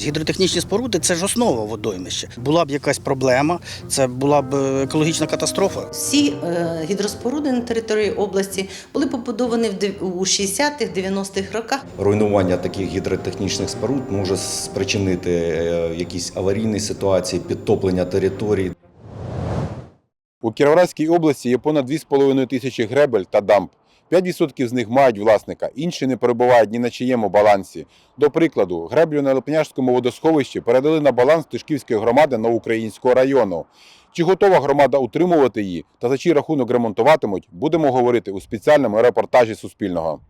Гідротехнічні споруди це ж основа водоймища. Була б якась проблема, це була б е, екологічна катастрофа. Всі е, гідроспоруди на території області були побудовані у 60-х, 90-х роках. Руйнування таких гідротехнічних споруд може спричинити е, якісь аварійні ситуації, підтоплення територій. У Кіровоградській області є понад 2,5 тисячі гребель та дамб. 5% з них мають власника, інші не перебувають ні на чиєму балансі. До прикладу, греблю на Липнячському водосховищі передали на баланс Тишківської громади Новоукраїнського району. Чи готова громада утримувати її та за чий рахунок ремонтуватимуть, будемо говорити у спеціальному репортажі Суспільного.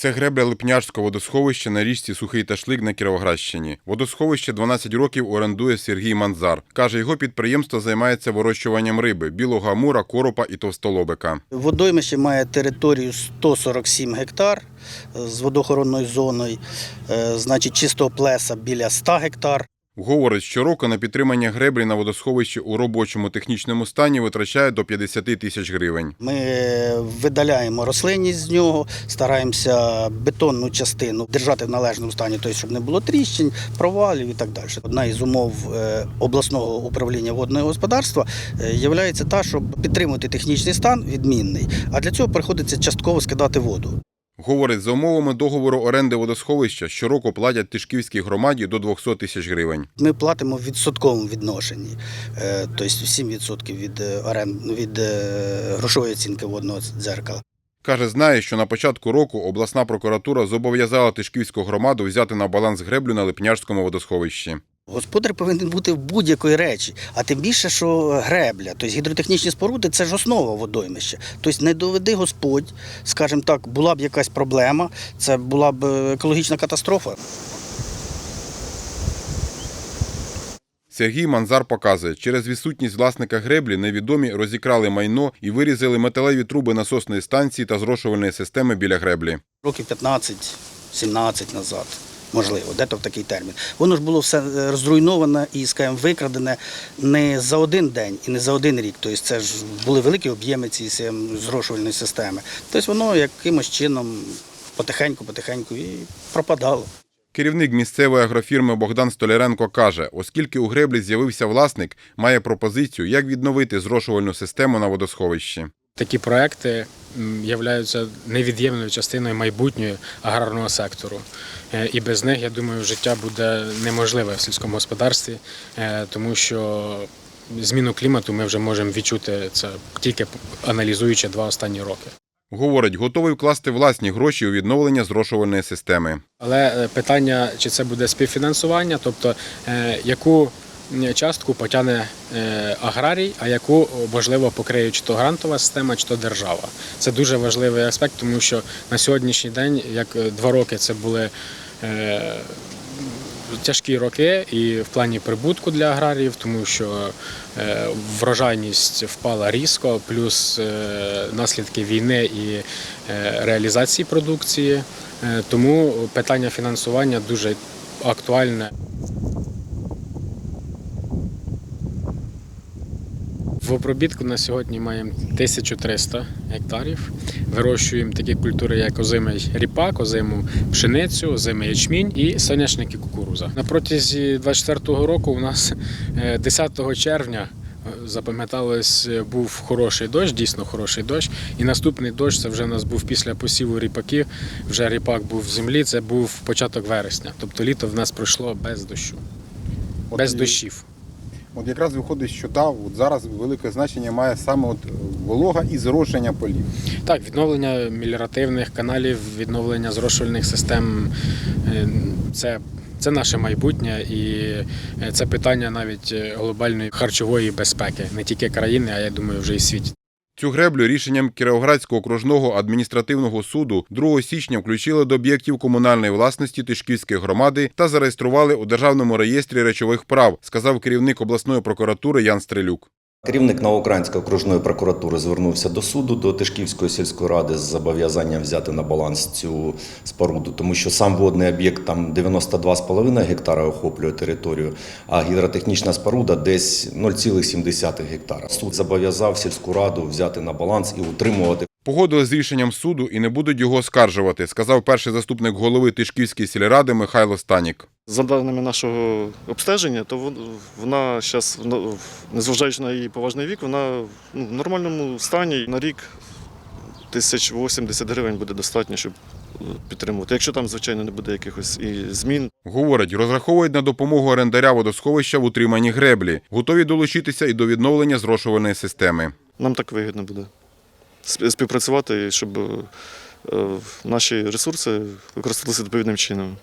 Це гребля липняшського водосховища на річці Сухий Ташлик на Кіровоградщині. Водосховище 12 років орендує Сергій Манзар. Каже, його підприємство займається вирощуванням риби, білого амура, коропа і товстолобика. Водоймище має територію 147 гектар з водоохоронною зоною, е, значить чистого плеса біля 100 гектар. Говорить, щороку на підтримання греблі на водосховищі у робочому технічному стані витрачає до 50 тисяч гривень. Ми е, видаляємо рослинність з нього, стараємося бетонну частину держати в належному стані, тобто, щоб не було тріщин, провалів і так далі. Одна із умов е, обласного управління водного господарства є та, щоб підтримувати технічний стан відмінний, а для цього приходиться частково скидати воду. Говорить, за умовами договору оренди водосховища щороку платять Тишківській громаді до 200 тисяч гривень. Ми платимо в відсотковому відношенні, е, тобто 7% від, е, орен- від е, грошової оцінки водного дзеркала. Каже, знає, що на початку року обласна прокуратура зобов'язала Тишківську громаду взяти на баланс греблю на Липняжському водосховищі. Господар повинен бути в будь-якої речі, а тим більше, що гребля, тобто гідротехнічні споруди це ж основа водоймища. Тобто не доведи Господь, скажімо так, була б якась проблема, це була б е, екологічна катастрофа. Сергій Манзар показує, через відсутність власника греблі невідомі розікрали майно і вирізали металеві труби насосної станції та зрошувальної системи біля греблі. Років 15-17 назад, можливо, де-то в такий термін. Воно ж було все е, розруйноване і, скажімо, викрадене не за один день і не за один рік. Тобто це ж були великі об'єми цієї зрошувальної системи. Тобто воно якимось чином потихеньку-потихеньку і пропадало. Керівник місцевої агрофірми Богдан Столяренко каже, оскільки у греблі з'явився власник, має пропозицію, як відновити зрошувальну систему на водосховищі. Такі проекти являються невід'ємною частиною майбутнього аграрного сектору. Е, І без них, я думаю, життя буде неможливе в сільському господарстві, е, тому що зміну клімату ми вже можемо відчути це тільки аналізуючи два останні роки. Говорить, готовий вкласти власні гроші у відновлення зрошувальної системи. Але е, питання, чи це буде співфінансування, тобто яку частку потягне е, аграрій, а яку можливо покриє чи то грантова система, чи то держава. Це дуже важливий аспект, тому що на сьогоднішній день, як е, два роки це були. е, Тяжкі роки і в плані прибутку для аграріїв, тому що врожайність впала різко, плюс наслідки війни і реалізації продукції. Тому питання фінансування дуже актуальне. В обробітку на сьогодні маємо 1300 гектарів. Вирощуємо такі культури, як озимий ріпак, озиму пшеницю, озимий ячмінь і соняшник і кукуруза. На протязі 24-го року у нас е, 10 червня е, запам'яталось, е, був хороший дощ, дійсно хороший дощ. І наступний дощ це вже у нас був після посіву ріпаків. Вже ріпак був в землі. Це був початок вересня. Тобто літо в нас пройшло без дощу, без і- дощів. От якраз виходить, що да, от зараз велике значення має саме от волога і зрошення полів. Так, відновлення меліоративних каналів, відновлення зрошувальних систем е, це, це наше майбутнє і е, це питання навіть е, глобальної харчової безпеки, не тільки країни, а я думаю, вже і світі. Цю греблю рішенням Кіровоградського окружного адміністративного суду 2 січня включили до об'єктів комунальної власності Тишківської громади та зареєстрували у державному реєстрі речових прав, сказав керівник обласної прокуратури Ян Стрелюк. Керівник Новоукраїнської окружної прокуратури звернувся до суду до Тишківської сільської ради з зобов'язанням взяти на баланс цю споруду, тому що сам водний об'єкт там 92,5 гектара охоплює територію, а гідротехнічна споруда десь 0,7 гектара. Суд зобов'язав сільську раду взяти на баланс і утримувати Погодили з рішенням суду і не будуть його оскаржувати, сказав перший заступник голови Тишківської сільради Михайло Станік. За даними нашого обстеження, то вона зараз, незважаючи на її поважний вік, вона ну, в нормальному стані на рік 1080 гривень буде достатньо, щоб е, підтримувати. Якщо там, звичайно, не буде якихось і змін. Говорить, розраховують на допомогу орендаря водосховища в утриманні греблі, готові долучитися і до відновлення зрошувальної системи. Нам так вигідно буде співпрацювати, щоб е, наші ресурси використовувалися відповідним чином,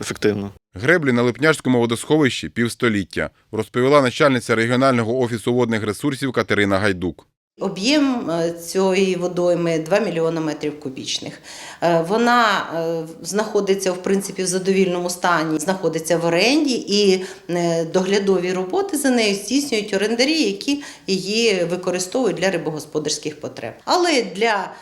ефективно. Греблі на Липняшському водосховищі півстоліття, розповіла начальниця регіонального офісу водних ресурсів Катерина Гайдук. Об'єм е, цієї водойми 2 мільйони метрів кубічних. Е, Вона е, знаходиться в принципі в задовільному стані, знаходиться в оренді, і доглядові роботи за нею здійснюють орендарі, які її використовують для рибогосподарських потреб. Але для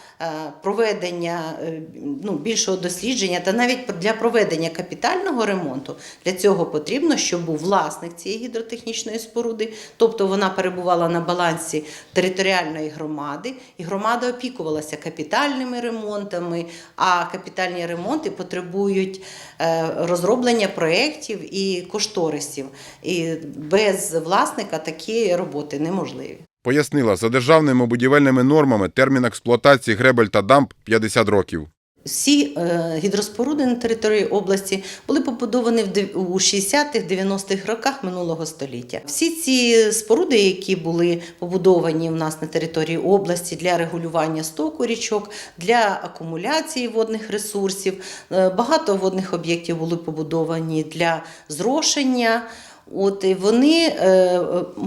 проведення е, ну, більшого дослідження та навіть для проведення капітального ремонту для цього потрібно, щоб був власник цієї гідротехнічної споруди, тобто вона перебувала на балансі територіальної громади, і громада опікувалася капітальними ремонтами, а капітальні ремонти потребують е, розроблення проєктів і кошторисів. І без власника такі роботи неможливі. Пояснила, за державними будівельними нормами термін експлуатації гребель та дамб 50 років. Всі е, гідроспоруди на території області були побудовані у 60-х-90-х роках минулого століття. Всі ці споруди, які були побудовані в нас на території області для регулювання стоку річок, для акумуляції водних ресурсів, е, багато водних об'єктів були побудовані для зрошення. От і вони е,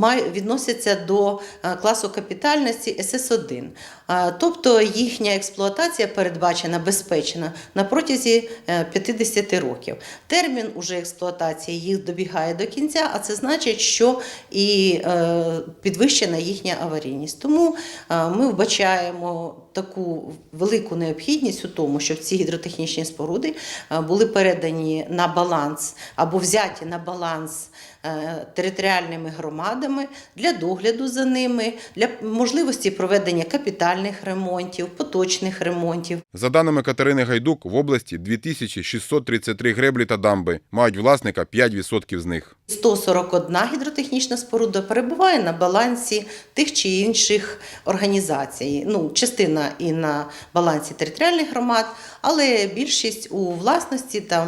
е, відносяться до е, класу капітальності СС1. Е, Тобто їхня експлуатація передбачена безпечна на протязі е, 50 років. Термін уже експлуатації їх добігає до кінця, а це значить, що і е, підвищена їхня аварійність. Тому е, ми вбачаємо таку велику необхідність у тому, щоб ці гідротехнічні споруди е, були передані на баланс або взяті на баланс територіальними громадами для догляду за ними, для можливості проведення капітальних ремонтів, поточних ремонтів. За даними Катерини Гайдук, в області 2633 греблі та дамби, мають власника 5% з них. 141 гідротехнічна споруда перебуває на балансі тих чи інших організацій. Ну, частина і на балансі територіальних громад, але більшість у власності там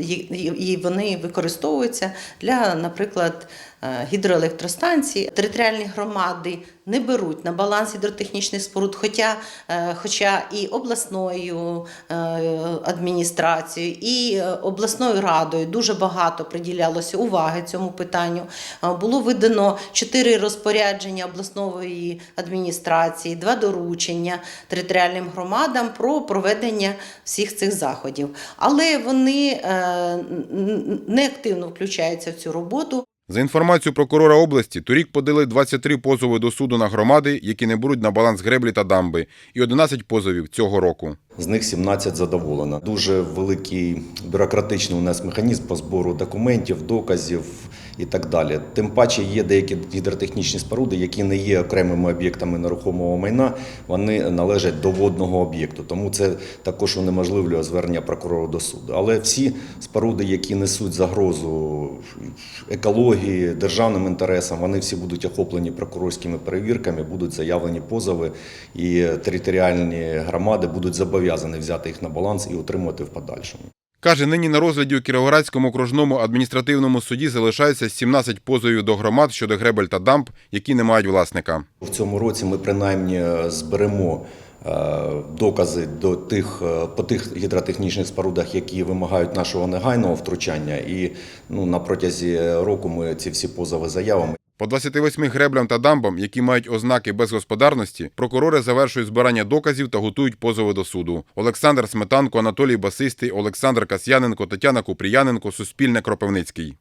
і- і вони використовуються для, наприклад, гідроелектростанцій. Територіальні громади не беруть на баланс гідротехнічних споруд, хоча, е, хоча і обласною е, адміністрацією, і е, обласною радою дуже багато приділялося уваги цьому питанню. Е, Було видано чотири розпорядження обласної адміністрації, два доручення територіальним громадам про проведення всіх цих заходів. Але вони е, не активно включаються в цю роботу. За інформацією прокурора області, торік подали 23 позови до суду на громади, які не беруть на баланс греблі та дамби, і 11 позовів цього року. З них 17 задоволено. Дуже великий бюрократичний у нас механізм по збору документів, доказів і так далі. Тим паче є деякі гідротехнічні споруди, які не є окремими об'єктами нерухомого майна, вони належать до водного об'єкту. Тому це також унеможливлює звернення прокурора до суду. Але всі споруди, які несуть загрозу екології, державним інтересам, вони всі будуть охоплені прокурорськими перевірками, будуть заявлені позови, і територіальні громади будуть зобов'язані взяти їх на баланс і утримувати в подальшому. Каже, нині на розгляді у Кіровоградському окружному адміністративному суді залишається 17 позовів до громад щодо гребель та дамб, які не мають власника. В цьому році ми принаймні зберемо е, докази до тих, е, по тих гідротехнічних спорудах, які вимагають нашого негайного втручання. І ну, на протязі року ми ці всі позови заявимо. По 28 греблям та дамбам, які мають ознаки безгосподарності, прокурори завершують збирання доказів та готують позови до суду. Олександр Сметанко, Анатолій Басистий, Олександр Касьяненко, Тетяна Купріяненко, Суспільне Кропивницький.